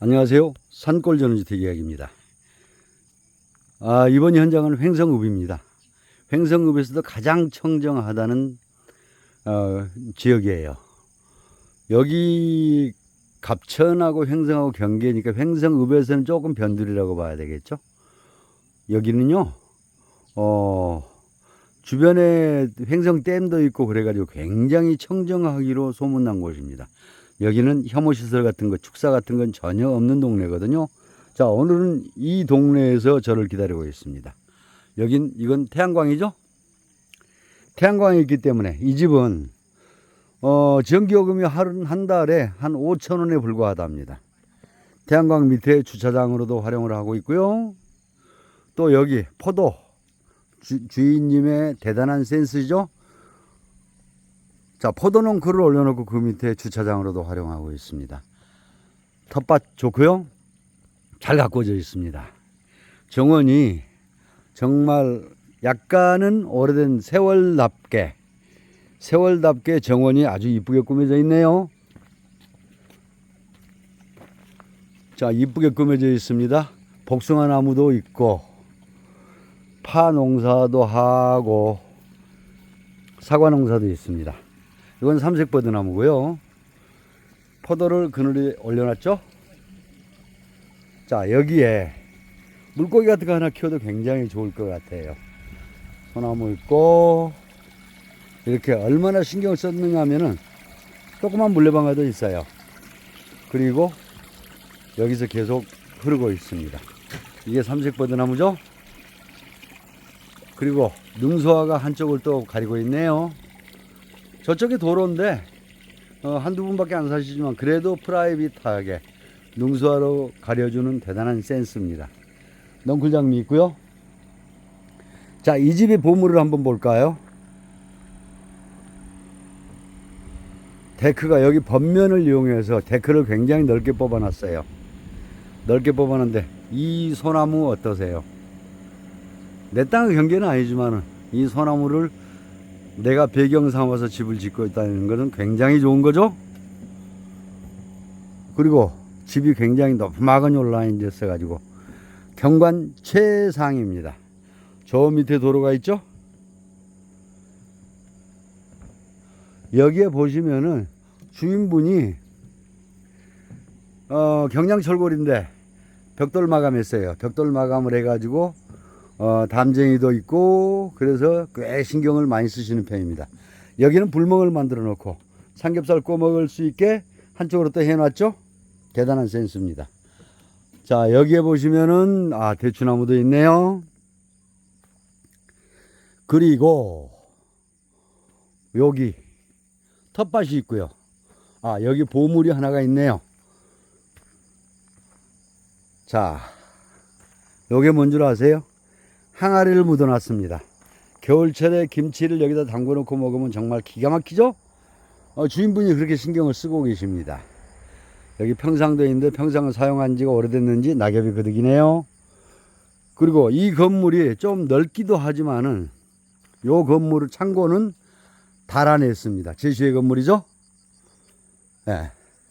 안녕하세요. 산골 전원주택 이야기입니다. 아, 이번 현장은 횡성읍입니다. 횡성읍에서도 가장 청정하다는 어, 지역이에요. 여기 갑천하고 횡성하고 경계니까 횡성읍에서는 조금 변두리라고 봐야 되겠죠. 여기는요, 어, 주변에 횡성댐도 있고 그래가지고 굉장히 청정하기로 소문난 곳입니다. 여기는 혐오시설 같은 거, 축사 같은 건 전혀 없는 동네거든요. 자, 오늘은 이 동네에서 저를 기다리고 있습니다. 여긴, 이건 태양광이죠? 태양광이 있기 때문에 이 집은, 어, 전기요금이 하루, 한 달에 한 5천원에 불과하답니다. 태양광 밑에 주차장으로도 활용을 하고 있고요. 또 여기 포도, 주, 주인님의 대단한 센스죠? 자, 포도는 글을 올려놓고 그 밑에 주차장으로도 활용하고 있습니다. 텃밭 좋고요. 잘 가꿔져 있습니다. 정원이 정말 약간은 오래된 세월답게 세월답게 정원이 아주 이쁘게 꾸며져 있네요. 자, 이쁘게 꾸며져 있습니다. 복숭아 나무도 있고 파 농사도 하고 사과 농사도 있습니다. 이건 삼색 버드 나무고요. 포도를 그늘에 올려놨죠. 자 여기에 물고기 같은 거 하나 키워도 굉장히 좋을 것 같아요. 소나무 있고 이렇게 얼마나 신경을 썼는가 하면은 조그만 물레방아도 있어요. 그리고 여기서 계속 흐르고 있습니다. 이게 삼색버드 나무죠. 그리고 능소화가 한쪽을 또 가리고 있네요. 저쪽이 도로인데 어, 한두 분밖에 안 사시지만 그래도 프라이빗하게 능수화로 가려주는 대단한 센스입니다. 넝쿨장미 있고요. 자, 이 집의 보물을 한번 볼까요? 데크가 여기 번면을 이용해서 데크를 굉장히 넓게 뽑아놨어요. 넓게 뽑아놨는데 이 소나무 어떠세요? 내 땅의 경계는 아니지만 이 소나무를 내가 배경 삼아서 집을 짓고 있다는 것은 굉장히 좋은 거죠. 그리고 집이 굉장히 높마근히 올라앉아 있어가지고 경관 최상입니다. 저 밑에 도로가 있죠? 여기에 보시면은 주인분이 어, 경량철골인데 벽돌 마감했어요. 벽돌 마감을 해가지고 어, 담쟁이도 있고 그래서 꽤 신경을 많이 쓰시는 편입니다. 여기는 불멍을 만들어 놓고 삼겹살 구워 먹을 수 있게 한쪽으로 또 해놨죠. 대단한 센스입니다. 자 여기에 보시면은 아 대추나무도 있네요. 그리고 여기 텃밭이 있고요. 아 여기 보물이 하나가 있네요. 자 요게 뭔 줄 아세요? 항아리를 묻어놨습니다. 겨울철에 김치를 여기다 담궈놓고 먹으면 정말 기가 막히죠? 어, 주인분이 그렇게 신경을 쓰고 계십니다. 여기 평상도 있는데 평상을 사용한 지가 오래됐는지 낙엽이 거득이네요. 그리고 이 건물이 좀 넓기도 하지만은 요 건물을 창고는 달아냈습니다. 제시의 건물이죠? 네.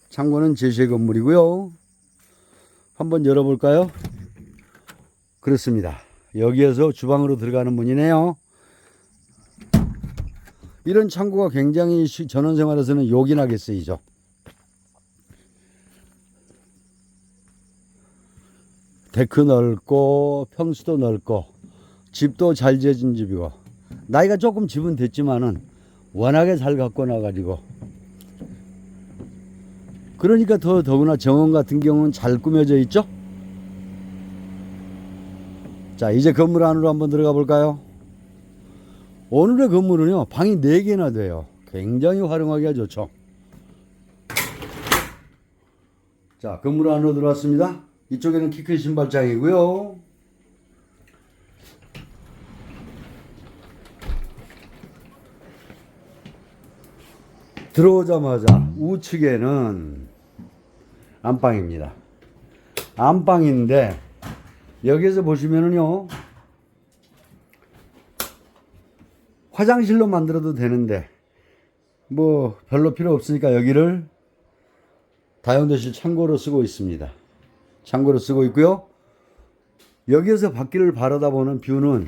창고는 제시의 건물이고요. 한번 열어볼까요? 그렇습니다. 여기에서 주방으로 들어가는 문이네요. 이런 창고가 굉장히 시- 전원생활에서는 요긴하게 쓰이죠. 데크 넓고 평수도 넓고 집도 잘 지어진 집이고 나이가 조금 집은 됐지만은 워낙에 잘 갖고 나가지고 그러니까 더 더구나 정원 같은 경우는 잘 꾸며져 있죠. 자, 이제 건물 안으로 한번 들어가 볼까요? 오늘의 건물은요, 방이 4개나 돼요. 굉장히 활용하기가 좋죠. 자, 건물 안으로 들어왔습니다. 이쪽에는 키 큰 신발장이고요. 들어오자마자 우측에는 안방입니다. 안방인데 여기서 보시면은요 화장실로 만들어도 되는데 뭐 별로 필요 없으니까 여기를 다용도실 창고로 쓰고 있습니다. 창고로 쓰고 있고요. 여기에서 바퀴를 바라다 보는 뷰는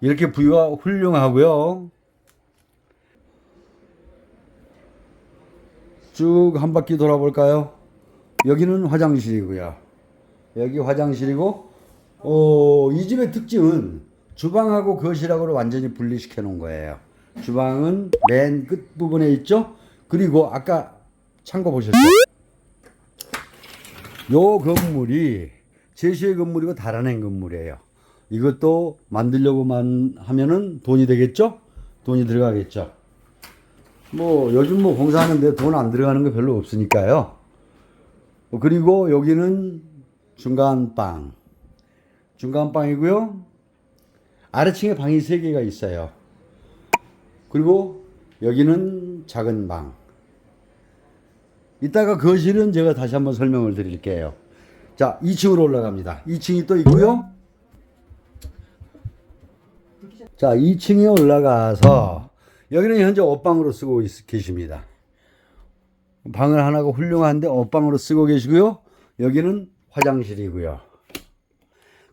이렇게 뷰가 훌륭하고요. 쭉 한 바퀴 돌아볼까요? 여기는 화장실이고요. 여기 화장실이고, 어, 이 집의 특징은 주방하고 거실하고를 완전히 분리시켜 놓은 거예요. 주방은 맨 끝 부분에 있죠. 그리고 아까 창고 보셨죠? 요 건물이 제시의 건물이고 달아낸 건물이에요. 이것도 만들려고만 하면은 돈이 되겠죠? 돈이 들어가겠죠. 뭐 요즘 뭐 공사하는데 돈 안 들어가는 거 별로 없으니까요. 어, 그리고 여기는 중간 방. 중간 방이고요. 아래층에 방이 세 개가 있어요. 그리고 여기는 작은 방. 이따가 거실은 제가 다시 한번 설명을 드릴게요. 자, 2층으로 올라갑니다. 2층이 또 있고요. 자, 2층에 올라가서 여기는 현재 옷방으로 쓰고 있, 계십니다. 방을 하나가 훌륭한데 옷방으로 쓰고 계시고요. 여기는 화장실이고요.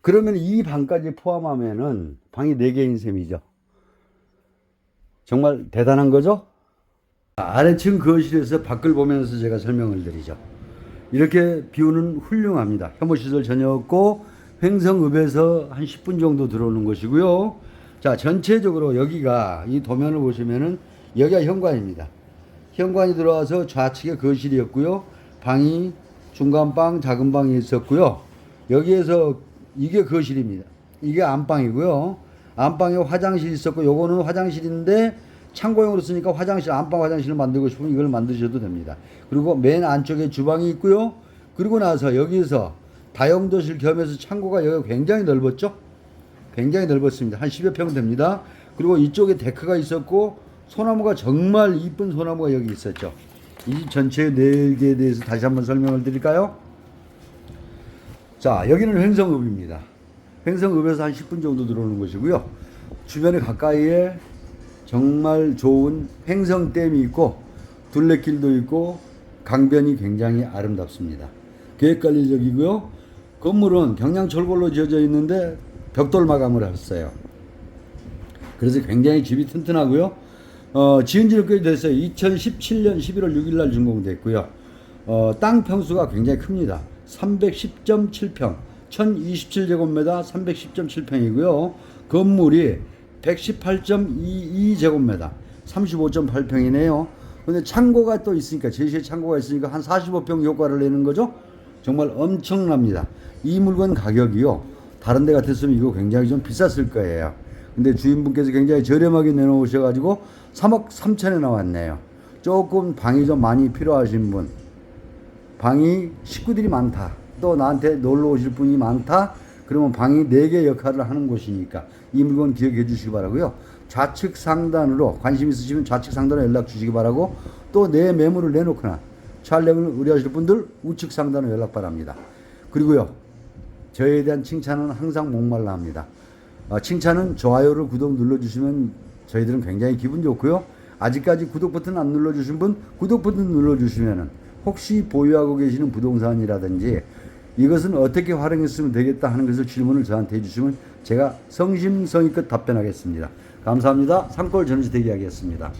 그러면 이 방까지 포함하면은 방이 4개인 셈이죠. 정말 대단한 거죠? 아래층 거실에서 밖을 보면서 제가 설명을 드리죠. 이렇게 뷰는 훌륭합니다. 혐오시설 전혀 없고 횡성읍에서 한 10분 정도 들어오는 것이고요. 자, 전체적으로 여기가 이 도면을 보시면은 여기가 현관입니다. 현관이 들어와서 좌측에 거실이었고요. 방이 중간 방, 작은 방이 있었고요. 여기에서 이게 거실입니다. 이게 안방이고요. 안방에 화장실이 있었고 요거는 화장실인데 창고용으로 쓰니까 화장실 안방 화장실을 만들고 싶으면 이걸 만드셔도 됩니다. 그리고 맨 안쪽에 주방이 있고요. 그리고 나서 여기서 다용도실 겸해서 창고가 여기 굉장히 넓었죠. 굉장히 넓었습니다. 한 10여 평 됩니다. 그리고 이쪽에 데크가 있었고 소나무가 정말 이쁜 소나무가 여기 있었죠. 이 집 전체의 내역에 대해서 다시 한번 설명을 드릴까요? 자, 여기는 횡성읍입니다. 횡성읍에서 한 10분 정도 들어오는 곳이고요. 주변에 가까이에 정말 좋은 횡성댐이 있고 둘레길도 있고 강변이 굉장히 아름답습니다. 계획관리적이고요. 건물은 경량철골로 지어져 있는데 벽돌 마감을 했어요. 그래서 굉장히 집이 튼튼하고요. 어, 지은 지는 꽤 됐어요. 2017년 11월 6일 날 준공됐고요. 어, 땅 평수가 굉장히 큽니다. 310.7평, 1027제곱미터 310.7평이고요. 건물이 118.22제곱미터, 35.8평이네요. 근데 창고가 또 있으니까, 제시의 창고가 있으니까 한 45평 효과를 내는 거죠? 정말 엄청납니다. 이 물건 가격이요. 다른 데 같았으면 이거 굉장히 좀 비쌌을 거예요. 근데 주인분께서 굉장히 저렴하게 내놓으셔가지고 3억 3천에 나왔네요. 조금 방이 좀 많이 필요하신 분, 방이 식구들이 많다. 또 나한테 놀러 오실 분이 많다. 그러면 방이 4개 역할을 하는 곳이니까 이 물건 기억해 주시기 바라고요. 좌측 상단으로 관심 있으시면 좌측 상단으로 연락 주시기 바라고 또 내 매물을 내놓거나 촬영을 의뢰하실 분들 우측 상단으로 연락 바랍니다. 그리고요. 저에 대한 칭찬은 항상 목말라 합니다. 어, 칭찬은 좋아요를 구독 눌러주시면 저희들은 굉장히 기분 좋고요. 아직까지 구독 버튼 안 눌러주신 분 구독 버튼 눌러주시면은 혹시 보유하고 계시는 부동산이라든지 이것은 어떻게 활용했으면 되겠다 하는 것을 질문을 저한테 해주시면 제가 성심성의껏 답변하겠습니다. 감사합니다. 상골 전시 대기하겠습니다.